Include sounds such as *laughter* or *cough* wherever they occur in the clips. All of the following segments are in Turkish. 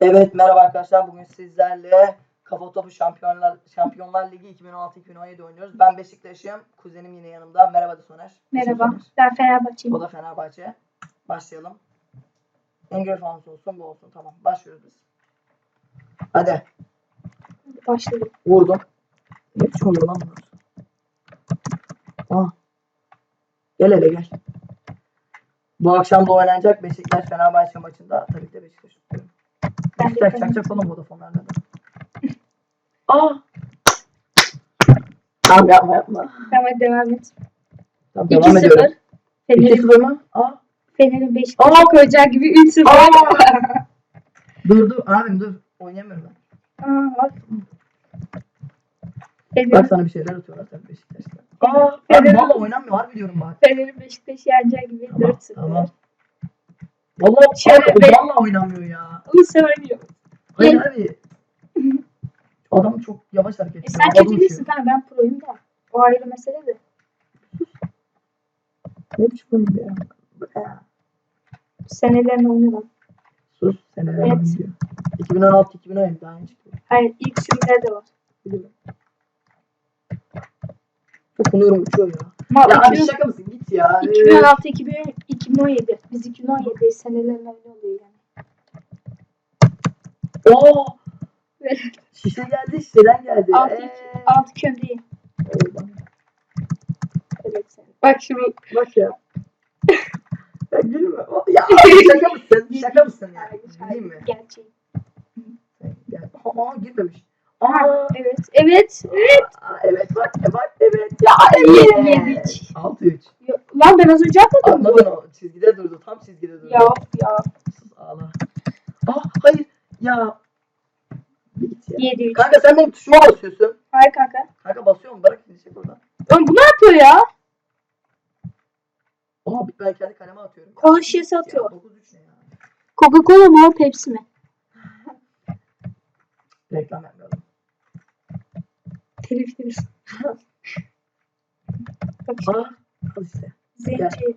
Evet merhaba arkadaşlar. Bugün sizlerle Kafa Topu Şampiyonlar Şampiyonlar Ligi 2016-2017 oynuyoruz. Ben Beşiktaş'ım. Kuzenim yine yanımda. Merhaba de Soner. Merhaba. Ben Fenerbahçe'yim. O da Fenerbahçe. Başlayalım. Engel falan olsun bu olsun. Tamam. Başlıyoruz biz. Hadi. Başladım. Vurdum. Ne biçim lan bunlar? Aa. Gel hele gel. Bu akşam da oynanacak Beşiktaş Fenerbahçe maçında tabii ki de Beşiktaş. Ben de Fenerbahçe. çakacak oğlum Vodafone'larda da. Aa. Tamam yapma yapma. Tamam devam et. Tamam devam 2-0. ediyorum. Fener'in, 2-0 mı? Aa. Fener'in Beşiktaş'a koyacağı gibi 3-0. Aa. dur dur abim dur. Oynayamıyorum ben. Aa, bak. Bak Fener'in, sana bir şeyler atıyorlar tabii Beşiktaş'ta. Aa. Abi Fener'in- valla oynanmıyor harbi diyorum bak. Fener'in Beşiktaş'ı yeneceği gibi Tamam, 4-0. tamam. Valla Şöyle abi, be- valla oynamıyor ya. Bu sefer oynuyor. Hayır abi. *laughs* Adam çok yavaş hareket E ediyor. sen havada kötü değilsin uçuyor. kanka ben proyum da. O ayrı mesele de. Ne biçim oyun ya? Ya. Senelerini oynadım. Sus seneler Evet. gidiyor. 2016 2017 daha önce çıktı. Hayır ilk sürümler de var. Biliyorum. Dokunuyorum uçuyor ya. Mal, Ya abi 2000 şaka mısın git ya. 2016 2000 2017. Biz 2017 senelerin oyunu oluyor yani. Oo. Evet. Şişe geldi şişeden geldi. 6 Ee, 6 köndeyim. eyvah. Evet sen. Bak şimdi Bak ya. *laughs* ya gülme. O- Ya şaka mısın? Şaka mısın ya? Değil mi? Gerçeği. Gel. Aa girmemiş. Aa. Evet. Evet. Evet. Aa, evet bak ya bak evet. Ya evet. yedik. 6-3. Ya- Lan ben az önce atmadım. Atmadın o. Çizgide durdu. Tam çizgide durdu. Ya ya. Sus ağla. Aa hayır. Ya. Git ya. 7 3. Kanka sen benim tuşuma basıyorsun. Hayır kanka. Kanka basıyorum bırak gidecek oradan. Oğlum bu ne yapıyor ya? Aa ben kendi kaleme atıyorum. Kola şişesi atıyor. Ya, 9-3 ne ya? Coca-Cola mı o Pepsi mi? Reklam yapmayalım. Telif işte. Aa işte. Zenci.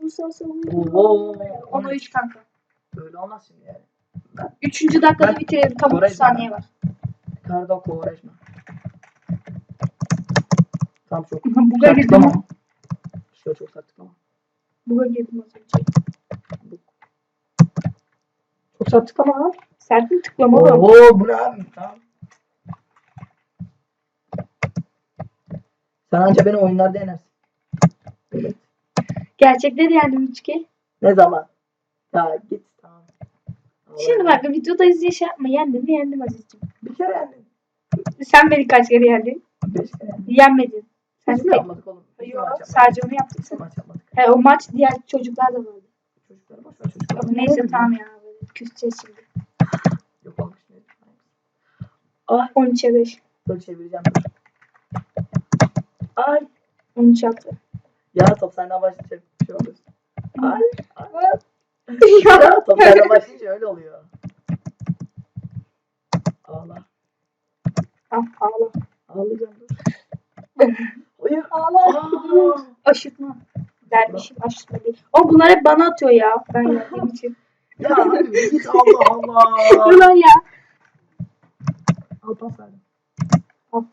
Musası. Oo. Ona 3 kanka. Böyle olmaz şimdi yani. Ben Üçüncü dakikada Ben- bitirelim. Tam 30 Orayı- saniye var. Karda Kovarejma. Tam çok. *laughs* Buga sert girdim. tıklama. Şöyle çok sert tıklama. Buga girdim az önce. Çok sert tıklama lan. Sert mi oğlum? Oo bu ne abi? Tamam. Sen anca beni oyunlarda yenersin. Evet. Gerçekten yendim 3-2. Ne zaman? Ya git tamam. Şimdi bak videodayız diye şey yapma. Yendim mi yendim Aziz'cim. Bir kere yendin. Sen beni kaç kere yendin? Beş kere yendin. Yenmedin. Sen mi yapmadık oğlum? Yok, maç sadece onu yaptık sen. maç yapmadık? He, o maç diğer çocuklar da vardı. Çocuklara boş ver çocuklara. Ama neyse tamam ya. Böyle küseceğiz şimdi. Yok oğlum şimdi. 13'e 5. Dur çevireceğim. Ay. 13 attı. Ya top senden başlayınca bir şey oluyor. Ay. ay. ya top senden başlayınca öyle oluyor. Ağla. Ah ağla. Ağlayacağım dur. Hayır. Ağla. Aa. Aşırtma. Dervişim aşırtma değil. O bunlar hep bana atıyor ya. Ben yendiğim için. Ya abi git Allah Allah. Ulan ya. Al pas verdim. Al.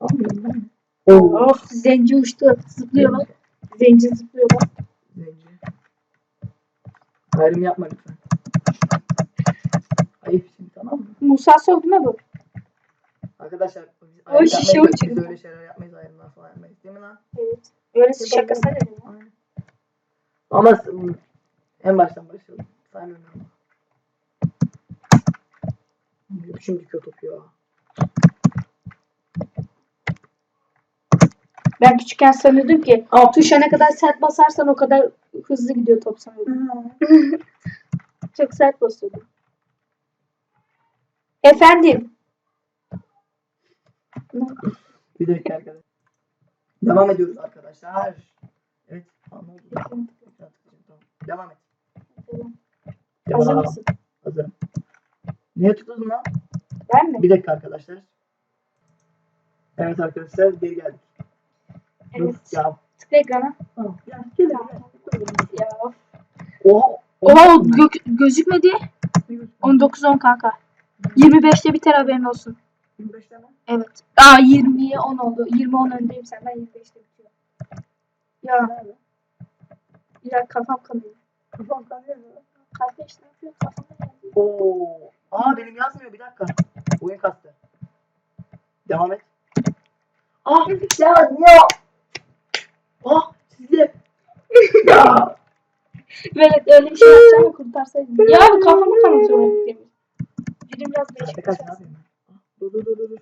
Almıyorum ben. Oh zenci uçtu. Zıplıyor bak. Zenci zıplıyor bak. Zenci. Ayrım yapma lütfen. Ayıp şimdi tamam mı? Musa mi bu? Arkadaşlar biz O ayrım şişe yapmayız. Biz öyle şeyler yapmayız ayrımlar falan yapmayız. Değil mi lan? Evet. Öyle şakasına dedim. ya. Aynen. Ama en baştan başlayalım. Saymıyorum. Ne dikiyor topu ya. Ben küçükken sanıyordum ki tuşa ne kadar sert basarsan o kadar hızlı gidiyor top sanıyordum. *laughs* Çok sert basıyordum. Efendim. Bir dakika arkadaşlar. Devam ediyoruz arkadaşlar. Evet. Tamam. Devam et. Hazır Devam. mısın? Hazırım. Niye tıkladın lan? Ben mi? Bir dakika arkadaşlar. Evet arkadaşlar geri geldik. Evet. Ya. Tıkla ekrana. Tamam. Ya, gel, gel. Ya. Oha. Oha o gö- gözükmedi. Ne gözüküyor? 19-10 kanka. 25'te biter haberin olsun. 25'te mi? Evet. Aa 20'ye 10 oldu. 20-10 öndeyim senden 25'te bitiyor. Ya ya kafam kanıyor. Kafam kanıyor mu? Ne yapıyor? Kafama geldi. Oo. Aa benim yazmıyor bir dakika. Oyun kastı. Devam et. Ah ya ya. Ah çizgi. ya. Evet öyle bir şey yapacağım kurtarsaydın. Ya bu kafamı kanatıyor hep. Birim biraz değişik. kaç? Ah, Dur dur dur dur.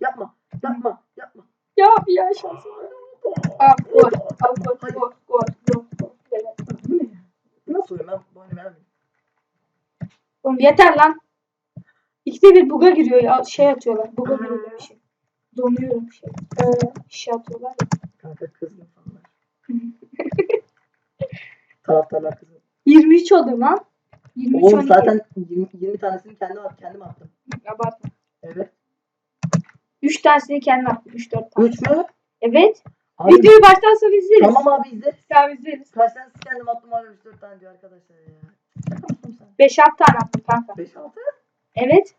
Yapma. Yapma. Yapma. Ya ya şansım. Aa gol. Al gol. Gol. Gol. Gol. Bu ne? Nasıl oyun ben bu oyunu beğenmedim. Oğlum yeter lan. İkide bir buga giriyor ya. Şey atıyorlar. Buga giriyor bir şey. Donuyorum şey. Ee, şey atıyorlar. ya. Kanka kızgın fanlar. *laughs* Taraftarlar kızgın. 23 oldu lan. 23 Oğlum 12. zaten 20, 20 tanesini kendim, kendim attım. Abartma. Evet. 3 tanesini kendim attım. 3-4 tane. 3 mü? Evet. Abi, Videoyu baştan sona izleriz. tamam abi izle. Tamam izleriz. Kaç tanesi kendim attım abi 3-4 tane diyor arkadaşlar ya. Şaka mısın sen? 5-6 tane attım kanka. 5-6. Evet.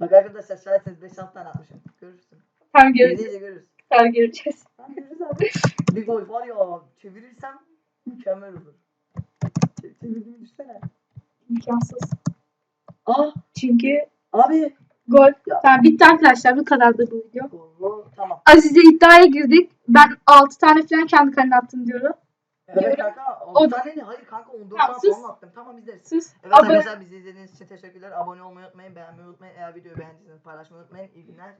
Bak arkadaşlar şahitseniz 5-6 tane atmışım. Görürsün. Tamam göreceğiz. İzleyince görürüz. Göreceğiz. Tamam görürüz abi. Bir gol var ya çevirirsem mükemmel olur. Çe- Çevirdiğimi düşsene. İmkansız. Ah Çünkü abi. gol. Ya. Tamam bitti arkadaşlar. Bu kadardı bu video. Oo, tamam. Aziz'le iddiaya girdik. Ben 6 tane falan kendi kalene attım diyorum. Evet Diyorum. kanka. O- 10 tane ne? Hayır kanka 14 Tamam, tane sus. falan attım. Tamam izleriz. Siz Evet abone arkadaşlar bizi izlediğiniz için teşekkürler. Abone olmayı unutmayın. Beğenmeyi unutmayın. Eğer videoyu beğendiyseniz paylaşmayı unutmayın. İyi günler.